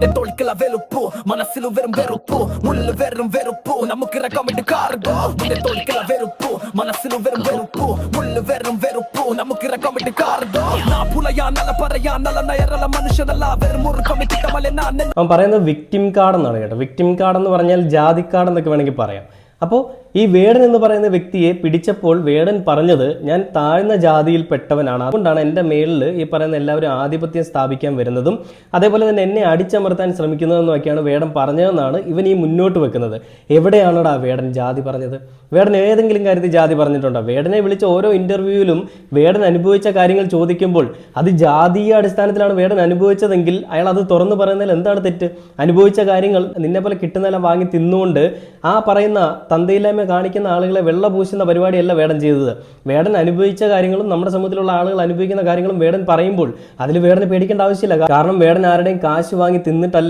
തോൽക്കല വെറുപ്പു മനസ്സിലും വെറും വെറുപ്പു? മുള്ളിൽ വെറും വെറുപ്പു? നമുക്ക് റെക്കമെന്റ് കാർഗോ? തോൽക്കല വെറുപ്പു മനസ്സിലും വെറും വെറുപ്പു? മുള്ളിൽ വെറും വെറുപ്പു? നമുക്ക് റെക്കമെന്റ് കാർഗോ? നാ പുലയാ നല്ല പറയാ നല്ല നയറല മനുഷ്യനല്ല വെറും മുറുക്കമിട്ടിട്ട മല ഞാൻ പറയുന്നത് വിക്ടിം കാർഡ് എന്നാണ് കേട്ടോ. വിക്ടിം കാർഡ് എന്ന് പറഞ്ഞാൽ ജാതി കാർഡ് എന്നൊക്കെ വേണമെങ്കിൽ പറയാം. അപ്പോൾ ഈ വേടൻ എന്ന് പറയുന്ന വ്യക്തിയെ പിടിച്ചപ്പോൾ വേടൻ പറഞ്ഞത് ഞാൻ താഴ്ന്ന ജാതിയിൽപ്പെട്ടവനാണ് അതുകൊണ്ടാണ് എന്റെ മേളിൽ ഈ പറയുന്ന എല്ലാവരും ആധിപത്യം സ്ഥാപിക്കാൻ വരുന്നതും അതേപോലെ തന്നെ എന്നെ അടിച്ചമർത്താൻ ശ്രമിക്കുന്നതെന്നൊക്കെയാണ് വേടൻ പറഞ്ഞതെന്നാണ് ഇവൻ ഈ മുന്നോട്ട് വെക്കുന്നത്. എവിടെയാണോടാ വേടൻ ജാതി പറഞ്ഞത്? വേടൻ ഏതെങ്കിലും കാര്യത്തിൽ ജാതി പറഞ്ഞിട്ടുണ്ടോ? വേടനെ വിളിച്ച ഓരോ ഇന്റർവ്യൂവിലും വേടൻ അനുഭവിച്ച കാര്യങ്ങൾ ചോദിക്കുമ്പോൾ അത് ജാതീയ അടിസ്ഥാനത്തിലാണ് വേടൻ അനുഭവിച്ചതെങ്കിൽ അയാൾ അത് തുറന്നു പറയുന്നതിൽ എന്താണ് തെറ്റ്? അനുഭവിച്ച കാര്യങ്ങൾ നിന്നെ പോലെ കിട്ടുന്നതെല്ലാം വാങ്ങി തിന്നുകൊണ്ട് ആ പറയുന്ന തന്തയില്ലായ്മ കാണിക്കുന്ന ആളുകളെ വെള്ള പൂശുന്ന പരിപാടിയല്ല വേടൻ ചെയ്തത്. വേടൻ അനുഭവിച്ച കാര്യങ്ങളും നമ്മുടെ സമൂഹത്തിലുള്ള ആളുകൾ അനുഭവിക്കുന്ന കാര്യങ്ങളും വേടൻ പറയുമ്പോൾ അതിൽ വേടന് പേടിക്കേണ്ട ആവശ്യമില്ല. കാരണം വേടൻ ആരുടെയും കാശ് വാങ്ങി തിന്നിട്ടല്ല